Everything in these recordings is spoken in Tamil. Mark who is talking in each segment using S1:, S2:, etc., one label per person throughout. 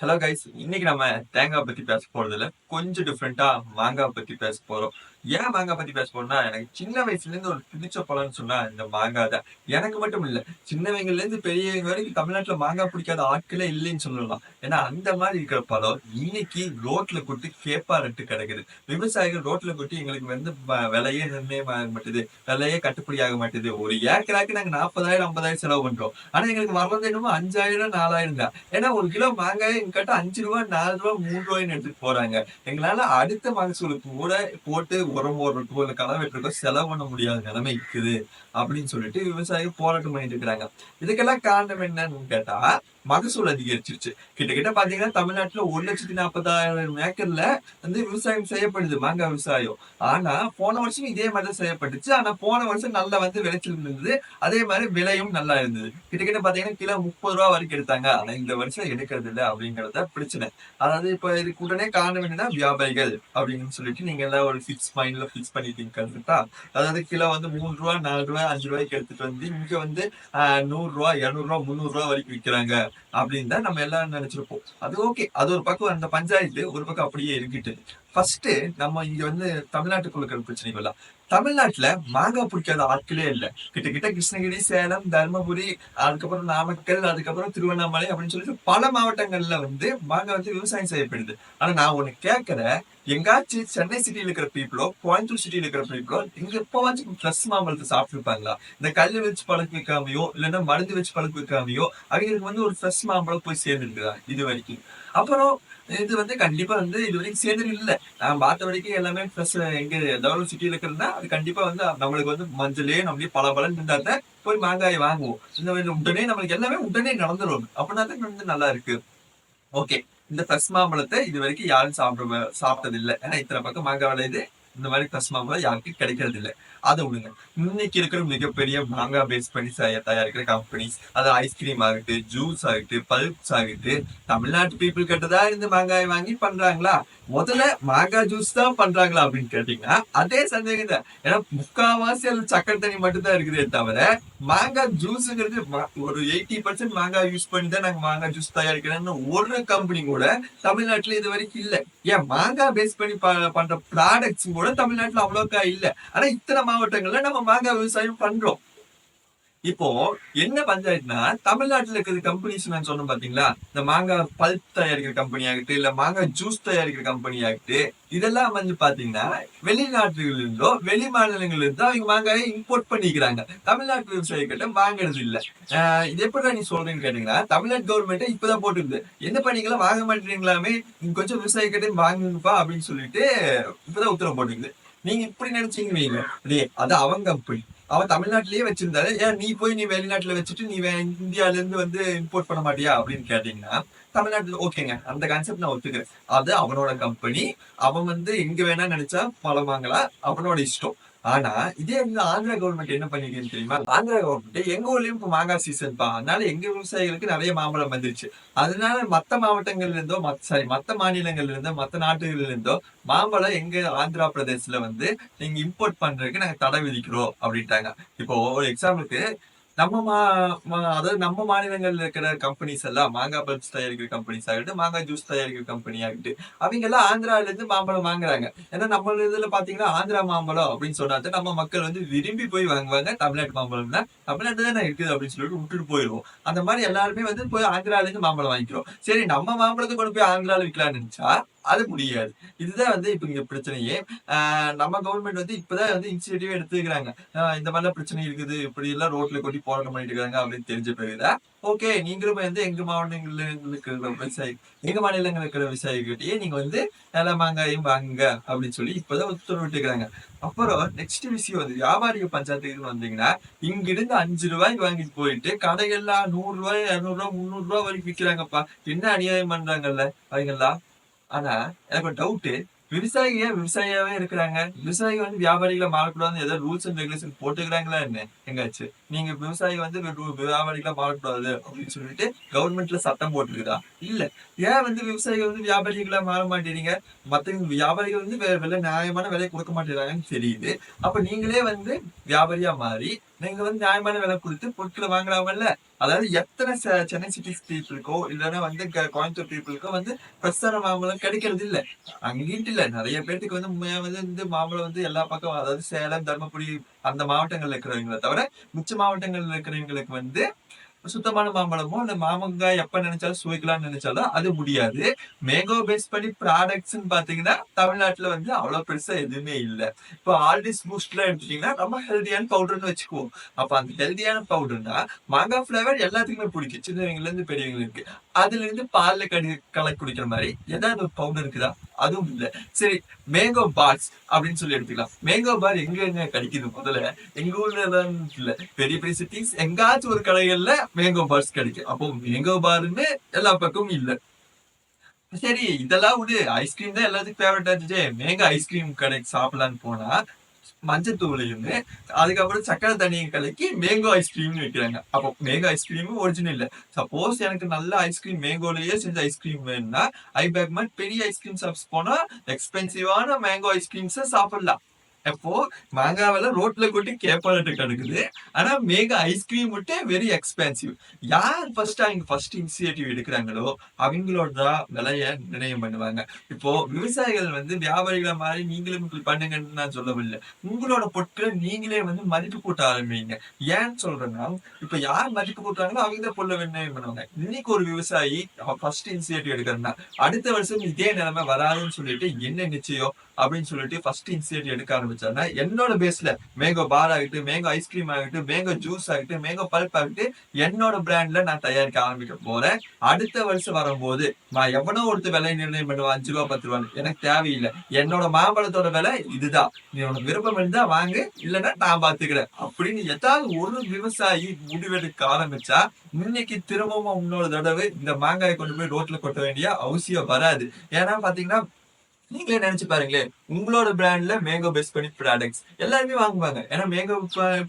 S1: ஹலோ கைஸ் இன்னைக்கு நம்ம தேங்காய் பத்தி பேச போறதுல கொஞ்சம் டிஃப்ரெண்டா மாங்காய் பத்தி பேச போறோம். ஏன் மாங்காய் பத்தி பேச போனா எனக்கு சின்ன வயசுல இருந்து ஒரு பிடிச்ச பழம்னு சொன்னா இந்த மாங்காய் தான். எனக்கு மட்டும் இல்ல சின்னவங்கல இருந்து பெரியவங்க வரைக்கும் தமிழ்நாட்டுல மாங்காய் பிடிக்காத ஆட்களே இல்லைன்னு சொல்லலாம். ஏன்னா அந்த மாதிரி இருக்கிற பழம் இன்னைக்கு ரோட்ல கொட்டி கேப்பா ரெட்டு கிடைக்குது. விவசாயிகள் ரோட்ல கொட்டி எங்களுக்கு வந்து விலையே நிர்ணயம் ஆக மாட்டேது. விலையே கட்டுப்படி ஆக மாட்டேது. ஒரு ஏக்கராக்கு நாங்க நாற்பதாயிரம் ஐம்பதாயிரம் செலவு பண்றோம். ஆனா எங்களுக்கு வர்றது என்னமோ அஞ்சாயிரம் நாலாயிரம் தான். ஏன்னா ஒரு கிலோ மாங்காய் எங்கிட்ட அஞ்சு ரூபா நாலு ரூபா மூணு ரூபாய்னு எடுத்துட்டு போறாங்க. எங்களால அடுத்த மகசூலுக்கு கூட போட்டு உரம் போடுறதுக்கோ இல்லை களை வெட்டுறதுக்கோ செலவு பண்ண முடியாத நிலைமை இருக்குது. அப்படின்னு சொல்லிட்டு விவசாயிகள் போராட்டம் பண்ணிட்டு இருக்கிறாங்க. இதுக்கெல்லாம் காரணம் என்னன்னு கேட்டா மகசூல் அதிகரிச்சிருச்சு. கிட்டத்தட்ட பாத்தீங்கன்னா தமிழ்நாட்டுல ஒரு லட்சத்தி நாற்பதாயிரம் ஏக்கர்ல வந்து விவசாயம் செய்யப்படுது மாங்காய் விவசாயம். ஆனா போன வருஷம் இதே மாதிரி தான் செய்யப்பட்டுச்சு. ஆனா போன வருஷம் நல்லா வந்து விளைச்சல் இருந்தது. அதே மாதிரி விலையும் நல்லா இருந்தது. கிட்டத்தட்ட பாத்தீங்கன்னா கிலோ முப்பது ரூபா வரைக்கும் எடுத்தாங்க. ஆனா இந்த வருஷம் எடுக்கிறது இல்லை அப்படிங்கறத பிரச்சனை. அதாவது இப்ப இதுக்கு உடனே காரணம் என்னன்னா வியாபாரிகள் அப்படின்னு சொல்லிட்டு நீங்க எல்லாம் ஒரு ஃபிக்ஸ் மைண்ட்ல ஃபிக்ஸ் பண்ணிட்டீங்க கரெக்டா அதாவது கிலோ வந்து மூணு ரூபா நாலு ரூபா அஞ்சு ரூபாய்க்கு எடுத்துட்டு வந்து இங்க வந்து நூறு ரூபா இருநூறு ரூபா முந்நூறு ரூபா வரைக்கும் விற்கிறாங்க அப்படின்னு தான் நம்ம எல்லாரும் நினைச்சிருப்போம். அது ஓகே அது ஒரு பக்கம் அந்த பஞ்சாயத்து ஒரு பக்கம் அப்படியே இருக்கிட்டு. ஃபர்ஸ்ட் நம்ம இங்க வந்து தமிழ்நாட்டுக்குள்ள இருக்கிற பிரச்சனைகள் தமிழ்நாட்டுல மாங்காய் பிடிக்காத ஆட்களே இல்லை. கிட்டத்தட்ட கிருஷ்ணகிரி சேலம் தருமபுரி அதுக்கப்புறம் நாமக்கல் அதுக்கப்புறம் திருவண்ணாமலை அப்படின்னு சொல்லிட்டு பல மாவட்டங்கள்ல வந்து மாங்காய் வந்து விவசாயம் செய்யப்படுது. ஆனா நான் ஒண்ணு கேட்கறேன் எங்காச்சும் சென்னை சிட்டில இருக்கிற பீப்புளோ கோயம்புத்தூர் சிட்டியில இருக்கிற பீப்புளோ இங்க எப்பவாச்சும் ஃப்ரெஷ் மாம்பழத்தை சாப்பிட்டுருப்பாங்களா? இந்த கல்லு வச்சு பழக்க வைக்காமையோ இல்லைன்னா மருந்து வச்சு பழக்க வைக்காமையோ அவங்களுக்கு வந்து ஒரு ஃப்ரெஷ் மாம்பழம் போய் சேர்ந்துருக்குதா? இது வரைக்கும். அப்புறம் இது வந்து கண்டிப்பா வந்து இது வரைக்கும் சேர்ந்து இல்ல. நான் பார்த்த வரைக்கும் எல்லாமே ஃப்ரெஷ் எங்க டவுன் சிட்டில இருக்கிறதுனா அது கண்டிப்பா வந்து நம்மளுக்கு வந்து மஞ்சளே நம்மளே பல பலன் இருந்தா போய் மாங்காயை வாங்குவோம். இந்த மாதிரி உடனே நம்மளுக்கு எல்லாமே உடனே நடந்துடும் அப்படின்னா தான் வந்து நல்லா இருக்கு. ஓகே இந்த ஃப்ரெஷ் மாம்பழத்தை இது வரைக்கும் யாரும் சாப்பிட சாப்பிட்டது இல்லை ஏன்னா இத்தனை பக்கம் மாங்காய் விளையுது. இந்த மாதிரி ஃப்ரெஷ் யாருக்கும் கிடைக்கிறது இல்லை அதை விடுங்க. இன்னைக்கு இருக்கிற மிகப்பெரிய மாங்காய் பேஸ் பண்ணி தயாரிக்கிற கம்பெனிஸ் அது ஐஸ்கிரீம் ஆகட்டு ஜூஸ் ஆகட்டு பல்ப்ஸ் ஆகட்டு தமிழ்நாட்டு பீப்புள் கிட்டதா தான் இருந்து மாங்காய் வாங்கி பண்றாங்களா? முதல்ல மாங்காய் ஜூஸ் தான் பண்றாங்களா அப்படின்னு கேட்டீங்கன்னா அதே சந்தேகம் தான் ஏன்னா முக்காவாசி அது சக்கரை தண்ணி மட்டும்தான் இருக்குதே தவிர மாங்காய் ஜூஸ்ங்கிறது ஒரு எயிட்டி பர்சன்ட் மாங்காய் யூஸ் பண்ணி தான் நாங்க மாங்காய் ஜூஸ் தயாரிக்கிறோம்னு ஒரு கம்பெனி கூட தமிழ்நாட்டுல இது வரைக்கும் இல்லை. ஏன் மாங்காய் பேஸ் பண்ணி ப- பண்ற ப்ராடக்ட்ஸ் கூட தமிழ்நாட்டுல அவ்வளோக்கா இல்ல. ஆனா இத்தனை மாவட்டங்கள்ல நம்ம மாங்காய் விவசாயம் பண்றோம். இப்போ என்ன பஞ்சாயத்துனா தமிழ்நாட்டுல இருக்கிற கம்பெனிஸ் நான் சொன்னேன் பாத்தீங்களா? இந்த மாங்காய் பல்ப் தயாரிக்கிற கம்பெனி ஆகட்டும் இல்ல மாங்காய் ஜூஸ் தயாரிக்கிற கம்பெனி ஆகட்டு இதெல்லாம் வந்து பாத்தீங்கன்னா வெளிநாட்டுல இருந்தோ வெளி மாநிலங்கள்ல இருந்தோ அவங்க மாங்காயை இம்போர்ட் பண்ணிக்கிறாங்க. தமிழ்நாட்டு விவசாயிகிட்ட வாங்குறது இல்ல. ஆஹ் இது எப்படி நீ சொல்றேன்னு கேட்டீங்கன்னா தமிழ்நாடு கவர்மெண்ட் இப்பதான் போட்டுருது என்ன பண்ணீங்களா? வாங்க மாட்டீங்களாமே கொஞ்சம் விவசாயிகிட்ட வாங்குங்கப்பா அப்படின்னு சொல்லிட்டு இப்பதான் உத்தரவு போட்டுருக்குது. நீங்க இப்படி நினைச்சீங்க வைங்க அது அவங்க கம்பெனி அவன் தமிழ்நாட்டிலேயே வச்சிருந்தாரு. ஏன் நீ போய் நீ வெளிநாட்டுல வச்சுட்டு நீ வே- இந்தியால இருந்து வந்து இம்போர்ட் பண்ண மாட்டியா அப்படின்னு கேட்டீங்கன்னா தமிழ்நாட்டுல ஓகேங்க. அந்த கான்செப்ட் நான் ஒத்துக்கிறேன். அது அவனோட கம்பெனி அவன் வந்து எங்க வேணா நினைச்சா பழம் வாங்கலாம். அவனோட இஷ்டம். ஆனா இதே வந்து ஆந்திரா கவர்மெண்ட் என்ன பண்ணிருக்குன்னு தெரியுமா? ஆந்திரா கவர்மெண்ட் எங்க ஊர்லயும் இப்ப மாங்காய் சீசன் பா. அதனால எங்க விவசாயிகளுக்கு நிறைய மாம்பழம் வந்துருச்சு. அதனால மத்த மாவட்டங்கள்ல இருந்தோ மத்த சாரி மத்த மாநிலங்கள்ல இருந்தோ மத்த நாடுகள்ல இருந்தோ மாம்பழம் எங்க ஆந்திரா பிரதேசல வந்து நீங்க இம்போர்ட் பண்றதுக்கு நாங்க தடை விதிக்கிறோம் அப்படின்ட்டாங்க. இப்போ ஒரு எக்ஸாம்பிளுக்கு நம்ம மா மா- அதாவது நம்ம மாநிலங்கள்ல இருக்கிற கம்பெனிஸ் எல்லாம் மாங்காய் பல்ப்ஸ் தயாரிக்கிற கம்பெனிஸ் ஆகட்டும் மாங்காய் ஜூஸ் தயாரிக்கிற கம்பெனி ஆகட்டும் அவங்க எல்லாம் ஆந்திரால இருந்து மாம்பழம் வாங்குறாங்க. ஏன்னா நம்ம இதுல பாத்தீங்கன்னா ஆந்திரா மாம்பழம் அப்படின்னு சொன்னாதான் நம்ம மக்கள் வந்து விரும்பி போய் வாங்குவாங்க. தமிழ்நாட்டு மாம்பழம்னா தமிழ்நாட்டு தானே இருக்குது அப்படின்னு சொல்லிட்டு விட்டுட்டு போயிடுவோம். அந்த மாதிரி எல்லாருமே வந்து போய் ஆந்திரால இருந்து மாம்பழம் வாங்கிக்கிறோம். சரி நம்ம மாம்பழத்தை கொண்டு போய் ஆந்திரால விற்கலாம்னு நினைச்சா அது முடியாது. இதுதான் வந்து இப்ப இங்க பிரச்சனையே. ஆஹ் நம்ம கவர்மெண்ட் வந்து இப்பதான் வந்து இனிஷியேட்டிவ் எடுத்துக்கிறாங்க. இந்த மாதிரிலாம் பிரச்சனை இருக்குது இப்படி எல்லாம் ரோட்ல கொட்டி போராட்டம் பண்ணிட்டு இருக்காங்க அப்படின்னு தெரிஞ்ச பிறகுதான் ஓகே நீங்களும் வந்து எங்க மாவட்டங்கள்ல இருக்கிற விவசாயி எங்க மாநிலங்கள் இருக்கிற விவசாயிகிட்டயே நீங்க வந்து நில மாங்காயும் வாங்குங்க அப்படின்னு சொல்லி இப்பதான் உத்தரவிட்டுக்கிறாங்க அப்புறம் நெக்ஸ்ட் விஷயம் வந்து வியாபாரிக பஞ்சாயத்துக்கு வந்தீங்கன்னா இங்கிருந்து அஞ்சு ரூபாய்க்கு வாங்கிட்டு போயிட்டு கடைகள்லாம் நூறு ரூபாய் இரநூறுவா முந்நூறு ரூபாய் வரைக்கும் விற்கிறாங்கப்பா. என்ன அநியாயம் பண்றாங்கல்ல? அவங்கெல்லாம் ஆனா எனக்கு ஒரு டவுட் விவசாயி ஏன் விவசாயியாவே இருக்கிறாங்க? விவசாயி வந்து வியாபாரிகளை மாறக்கூடாதுன்னு ஏதோ ரூல்ஸ் அண்ட் ரெகுலேஷன் போட்டுக்கிறாங்களா என்ன? எங்காச்சு நீங்க விவசாயி வந்து வெறும் வியாபாரிகளா மாறக்கூடாது அப்படின்னு சொல்லிட்டு கவர்மெண்ட்ல சட்டம் போட்டுருக்குதா? இல்ல. ஏன் வந்து விவசாயிகள் வந்து வியாபாரிகளா மாற மாட்டேறீங்க? மத்த வியாபாரிகள் வந்து வேற விலை நியாயமான விலை கொடுக்க மாட்டேறாங்கன்னு தெரியுது. அப்ப நீங்களே வந்து வியாபாரியா மாறி நீங்க வந்து நியாயமான விலை கொடுத்து பொருட்களை வாங்கலாமல்ல அதாவது எத்தனை சென்னை சிட்டி பீப்புளுக்கோ இல்லைன்னா வந்து கோயம்புத்தூர் பீப்புளுக்கோ வந்து பிரசாரம் மாம்பழம் கிடைக்கிறது இல்ல. அங்கிட்டு இல்ல. நிறைய பேர்த்துக்கு வந்து வந்து இந்த மாம்பழம் வந்து எல்லா பக்கம் அதாவது சேலம் தர்மபுரி அந்த மாவட்டங்கள்ல இருக்கிறவங்களை தவிர மிச்ச மாவட்டங்கள்ல இருக்கிறவங்களுக்கு வந்து சுத்தமான மாம்பழமோ இல்ல மாமங்காய் எப்ப நினைச்சாலும் சுவைக்கலாம்னு நினைச்சாலும் அது முடியாது. மேங்கோ பேஸ் பண்ணி ப்ராடக்ட்ஸ் பாத்தீங்கன்னா தமிழ்நாட்டுல வந்து அவ்வளவு பெருசா எதுவுமே இல்லை. இப்போ ஆல்டிஸ் பூஸ்ட்ல எடுத்துட்டீங்கன்னா ரொம்ப ஹெல்தியான பவுடர்னு வச்சுக்குவோம். அப்ப அந்த ஹெல்தியான பவுடர்னா மாங்காய் ஃபிளேவர் எல்லாத்துக்குமே பிடிக்கும். சின்னவங்கல இருந்து பெரியவங்களுக்கு. அதுல இருந்து பால்ல கடி கலக்கி குடிக்கிற மாதிரி ஏதாவது ஒரு பவுடர் இருக்குதா? அதுவும் இல்லை. சரி மேங்கோ பார்ஸ் அப்படின்னு சொல்லி எடுத்துக்கலாம். மேங்கோ பார் எங்க எங்க கிடைக்குது முதல்ல? எங்க ஊர்ல தான் இல்ல. பெரிய பெரிய சிட்டிஸ் எங்காச்சும் ஒரு கடைகள்ல மேங்கோ பார்ஸ் கிடைக்கும். அப்போ மேங்கோ பாருன்னு எல்லா பக்கமும் இல்ல. சரி இதெல்லாம் விடு. ஐஸ்கிரீம் தான் எல்லாத்துக்கும் ஃபேவரட் ஆச்சு மேங்கோ ஐஸ்கிரீம் கடைக்கு சாப்பிடலான்னு போனா மஞ்சத்தூளையும் அதுக்கப்புறம் சக்கரை தண்ணியும் கலக்கி மேங்கோ ஐஸ்கிரீம்னு வைக்கிறாங்க. அப்போ மேங்கோ ஐஸ்கிரீமும் ஒரிஜினல் இல்ல. சப்போஸ் எனக்கு நல்ல ஐஸ்கிரீம் மேங்கோலயே செஞ்ச ஐஸ்கிரீம் வேணும்னா பேக் மாதிரி பெரிய ஐஸ்கிரீம் ஷாப்ஸ் போனா எக்ஸ்பென்சிவான மேங்கோ ஐஸ்கிரீம்ஸை சாப்பிடலாம். அப்போ மாங்காவெல்லாம் ரோட்ல கொட்டி கேப்பாட்டு கிடக்குது. ஆனா மேக ஐஸ்கிரீம் மட்டும் வெரி எக்ஸ்பென்சிவ் யார் ஃபர்ஸ்ட் அவங்க ஃபர்ஸ்ட் இனிஷியேட்டிவ் எடுக்கிறாங்களோ அவங்களோட தான் விலைய நிர்ணயம் பண்ணுவாங்க. இப்போ விவசாயிகள் வந்து வியாபாரிகளை மாதிரி நீங்களும் இப்படி பண்ணுங்கன்னு நான் சொல்லவில்லை. உங்களோட பொருட்களை நீங்களே வந்து மதிப்பு கூட்ட ஆரம்பிங்க. ஏன்னு சொல்றேன்னா இப்ப யார் மதிப்பு கூட்டுறாங்களோ அவங்க தான் பொருளை நிர்ணயம் பண்ணுவாங்க. இன்னைக்கு ஒரு விவசாயி ஃபர்ஸ்ட் இனிஷியேட்டிவ் எடுக்கிறேன்னா அடுத்த வருஷம் இதே நிலைமை வராதுன்னு சொல்லிட்டு என்ன நிச்சயம்? அப்படின்னு சொல்லிட்டு ஃபர்ஸ்ட் இனிஷியேட்டிவ் எடுக்க ஆரம்பிச்சாருன்னா என்னோட பேஸ்ல மேங்கோ பார் ஆகிட்டு மேங்கோ ஐஸ்கிரீம் ஆகட்டும் மேங்கோ ஜூஸ் ஆகிட்டு மேங்கோ பல்ப் ஆகிட்டு என்னோட பிராண்ட்ல நான் தயாரிக்க ஆரம்பிக்க போறேன். அடுத்த வருஷம் வரும்போது நான் எவனோ ஒருத்தர் விலை நிர்ணயம் பண்ணுவேன் அஞ்சு ரூபா பத்து ரூபான்னு. எனக்கு தேவையில்லை. என்னோட மாம்பழத்தோட விலை இதுதான். நீ உனக்கு விருப்பம் இருந்தா வாங்கு இல்லைன்னா நான் பாத்துக்கிறேன். அப்படின்னு ஏதாவது ஒரு விவசாயி முடிவெடுக்க ஆரம்பிச்சா இன்னைக்கு திரும்பவும் இன்னொரு தடவை இந்த மாங்காயை கொண்டு போய் ரோட்ல கொட்ட வேண்டிய அவசியம் வராது. ஏன்னா பாத்தீங்கன்னா நீங்களே நினைச்சு பாருங்களேன் உங்களோட பிராண்ட்ல மேங்கோ பேஸ் பண்ணி ப்ராடக்ட்ஸ் எல்லாருமே வாங்குவாங்க. ஏன்னா மேங்கோ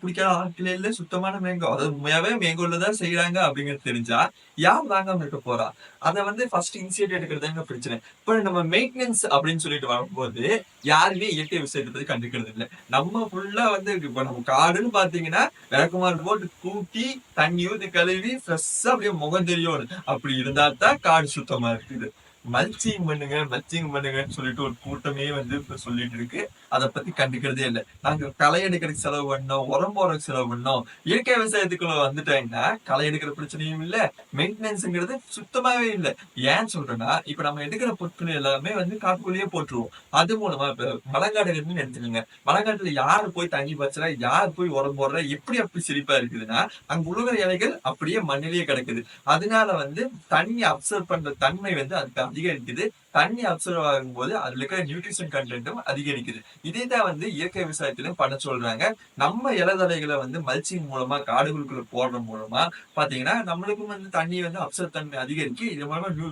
S1: பிடிக்காத ஆட்கள் இல்ல சுத்தமான மேங்கோ அது உண்மையாவே மேங்கோல தான் செய்யறாங்க அப்படிங்கிறது தெரிஞ்சா யார் வாங்காம இருக்க போறா? அதை வந்து ஃபர்ஸ்ட் இனிஷியேட் எடுக்கிறதுங்க பிரச்சனை. இப்போ நம்ம மெயின்டெனன்ஸ் அப்படின்னு சொல்லிட்டு வரும்போது யாருமே இயற்கை விஷயத்தை பத்தி கண்டுக்கிறது இல்லை. நம்ம ஃபுல்லா வந்து இப்போ நம்ம காடுன்னு பாத்தீங்கன்னா விளக்குமாறு போட்டு கூட்டி தண்ணி ஊத்தி கழுவி ஃப்ரெஷ்ஷா அப்படியே முகம் தெரியும். அப்படி இருந்தா தான் காடு சுத்தமா இருக்குது. மல்ச்சிங் பண்ணுங்க மல்ச்சிங் பண்ணுங்கன்னு சொல்லிட்டு ஒரு கூட்டமே வந்து இப்ப சொல்லிட்டு இருக்கு. அதை பத்தி கண்டுக்கிறதே இல்லை. நாங்க களை எடுக்கிறதுக்கு செலவு பண்ணோம் உரம் போறதுக்கு செலவு பண்ணோம். இயற்கை விவசாயத்துக்குள்ள வந்துட்டாங்கன்னா களை எடுக்கிற பிரச்சனையும் இல்ல மெயின்டெனன்ஸ்ங்கிறது சுத்தமாவே இல்லை. ஏன் சொல்றேன்னா இப்ப நம்ம எடுக்கிற பொருட்கள் எல்லாமே வந்து காட்டுக்குள்ளேயே போட்டுருவோம். அது மூலமா இப்ப மலைக்காடுகள்னு எடுத்துக்கோங்க. மலங்காட்டுல யாரு போய் தங்கி பச்சுறா யார் போய் உரம் போடுறா எப்படி அப்படி சிரிப்பா இருக்குதுன்னா அங்க உழுகிற இலைகள் அப்படியே மண்ணிலேயே கிடக்குது. அதனால வந்து தண்ணி அப்சர்வ் பண்ற தன்மை வந்து அதுக்கு அதிகரிக்குது. தண்ணி அப்சர்வ் ஆகும்போது அதுல இருக்கிற நியூட்ரிஷன் கண்டென்ட்டும் அதிகரிக்குது. இதே தான் வந்து இயற்கை விவசாயத்திலும் பண்ண சொல்றாங்க. நம்ம இலதலைகளை வந்து மல்ச்சிங் மூலமா காடுகளுக்குள்ள போடுற மூலமா பாத்தீங்கன்னா நம்மளுக்கும் வந்து தண்ணி வந்து அப்சர்வ் தன்மை அதிகரிக்கு. இது மூலமா நியூ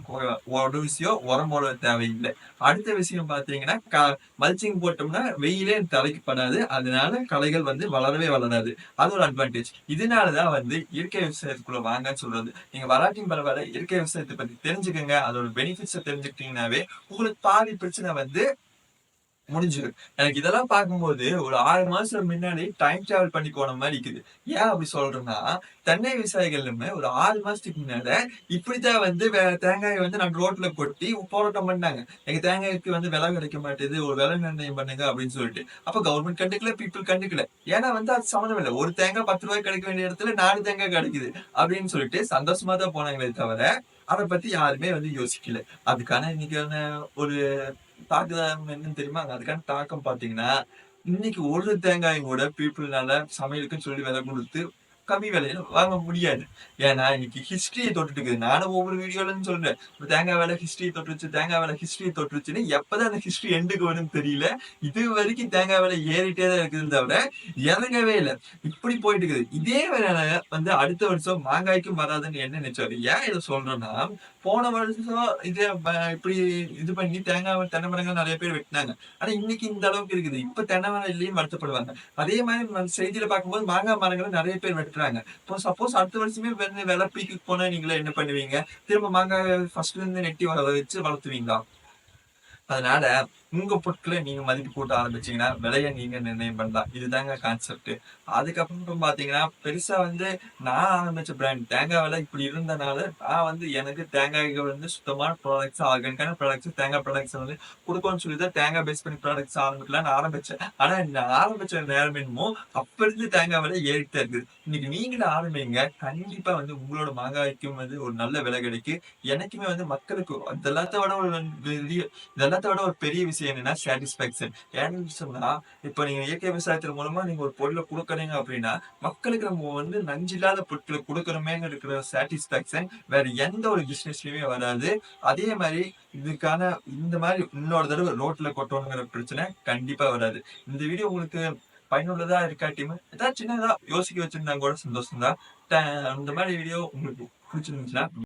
S1: ஒரு விஷயம் உரம் போட தேவையில்லை. அடுத்த விஷயம் பாத்தீங்கன்னா மல்ச்சிங் போட்டோம்னா வெயிலே தலைக்கு படாது. அதனால களைகள் வந்து வளரவே வளராது. அது ஒரு அட்வான்டேஜ் இதனாலதான் வந்து இயற்கை விவசாயத்துக்குள்ள வாங்கன்னு சொல்றது. நீங்க வராட்டியும் பரவாயில்ல. இயற்கை விவசாயத்தை பத்தி தெரிஞ்சுக்கங்க. அதோட பெனிஃபிட்ஸை தெரிஞ்சுக்கிட்டீங்கன்னாவே உங்களுக்கு பாதி பிரச்சனை வந்து முடிஞ்சிடும். எனக்கு இதெல்லாம் பார்க்கும்போது ஒரு ஆறு மாசம் முன்னாடி டைம் டிராவல் பண்ணி போன மாதிரி இருக்குது. ஏன் அப்படி சொல்றேன்னா தென்னை விவசாயிகளுமே ஒரு ஆறு மாசத்துக்கு முன்னால இப்படித்தான் வந்து வே- தேங்காயை வந்து நான் ரோட்ல கொட்டி போராட்டம் பண்ணாங்க. எங்க தேங்காய்க்கு வந்து விலை கிடைக்க மாட்டேது ஒரு விலை நிர்ணயம் பண்ணுங்க அப்படின்னு சொல்லிட்டு. அப்ப கவர்மெண்ட் கண்டுக்கல பீப்புள் கண்டுக்கல. ஏன்னா வந்து அது சம்மந்தம் இல்லை. ஒரு தேங்காய் பத்து ரூபாய் கிடைக்க வேண்டிய இடத்துல நாலு தேங்காய் கிடைக்குது அப்படின்னு சொல்லிட்டு சந்தோஷமா தான் போனாங்களே தவிர அதை பத்தி யாருமே வந்து யோசிக்கல. அதுக்கான இன்னைக்கான ஒரு தாக்கம் என்னன்னு தெரியுமா? அதுக்கான தாக்கம் பாத்தீங்கன்னா இன்னைக்கு ஒரு தேங்காயும் கூட பீப்புள்னால சமையலுக்குன்னு சொல்லி விலை கொடுத்து கம்மி விலையில வாங்க முடியாது. ஏன்னா இன்னைக்கு ஹிஸ்டரியை தொட்டுட்டு இருக்குது. நானும் ஒவ்வொரு வீடியோலன்னு சொல்றேன். ஒரு தேங்காய் வேலை ஹிஸ்டரியை தொட்டுருச்சு தேங்காய் வேலை ஹிஸ்டரி தொட்டுருச்சுன்னு எப்பதான் அந்த ஹிஸ்டரி எண்டுக்கு வரும்னு தெரியல. இது வரைக்கும் தேங்காய் விலை ஏறிட்டே தான் இருக்குதுன்னு தவிர இறங்கவே இல்லை. இப்படி போயிட்டு இருக்குது. இதே வேலை வந்து அடுத்த வருஷம் மாங்காய்க்கும் வராதுன்னு என்ன நினைச்சாரு? ஏன் இதை சொல்றேன்னா போன வருஷம் இதே இப்படி இது பண்ணி தேங்காய் தென்னை மரங்கள் நிறைய பேர் வெட்டினாங்க. ஆனா இன்னைக்கு இந்த அளவுக்கு இருக்குது. இப்ப தென்னை மரம் இல்லையும் வருத்தப்படுவாங்க. அதே மாதிரி செய்தியில பார்க்கும்போது மாங்காய் மரங்களை நிறைய பேர் வெட்டுறாங்க. இப்போ சப்போஸ் அடுத்த வருஷமே வந்து விலை பீக்கு போனா நீங்களே என்ன பண்ணுவீங்க? திரும்ப மாங்காய் ஃபர்ஸ்ட்ல இருந்து நெட்டி வள வச்சு வளர்த்துவீங்களா? அதனால உங்க பொருட்களை நீங்க மதிப்பு கூட்ட ஆரம்பிச்சீங்கன்னா விலையை நீங்க நிர்ணயம் பண்ணலாம். இதுதாங்க கான்செப்ட் அதுக்கப்புறம் பாத்தீங்கன்னா பெருசா வந்து நான் ஆரம்பிச்ச பிராண்ட் தேங்காய் விலை இப்படி இருந்தனால நான் வந்து எனக்கு தேங்காய்க்கு வந்து சுத்தமான ப்ராடக்ட்ஸ் ஆர்கானிக்கான ப்ராடக்ட்ஸ் தேங்காய் ப்ராடக்ட்ஸ் வந்து கொடுக்கணும்னு சொல்லி தான் தேங்காய் பேஸ் பண்ணி ப்ராடக்ட்ஸ் ஆரம்பிக்கலாம்னு ஆரம்பிச்சேன். ஆனா நான் ஆரம்பிச்ச நேரம் என்னமோ அப்ப இருந்து தேங்காய் விலை ஏறிட்டு இருக்குது. இன்னைக்கு நீங்களும் ஆரம்பிங்க. கண்டிப்பா வந்து உங்களோட மாங்காய்க்கும் வந்து ஒரு நல்ல விலை கிடைக்கும் எனக்குமே வந்து மக்களுக்கு இதெல்லாத்த விட ஒரு பெரிய இதெல்லாத்த விட ஒரு பெரிய விஷயம் என்னன்னா சாட்டிஸ்பேக்ஷன் ஏன்னு சொன்னா இப்ப நீங்க இயற்கை விவசாயத்தின் மூலமா நீங்க ஒரு பொருளை கொடுக்குறீங்க அப்படின்னா மக்களுக்கு நம்ம வந்து நஞ்சில்லாத பொருட்களை கொடுக்குறோமேங்க இருக்கிற சாட்டிஸ்பேக்ஷன் வேற எந்த ஒரு பிசினஸ்லயுமே வராது. அதே மாதிரி இதுக்கான இந்த மாதிரி இன்னொரு தடவை ரோட்ல கொட்டணுங்கிற பிரச்சனை கண்டிப்பா வராது. இந்த வீடியோ உங்களுக்கு பயனுள்ளதா இருக்காட்டியும் ஏதாவது சின்னதா யோசிக்க வச்சிருந்தா கூட சந்தோஷம் தான் இந்த மாதிரி வீடியோ உங்களுக்கு பிடிச்சிருந்துச்சுன்னா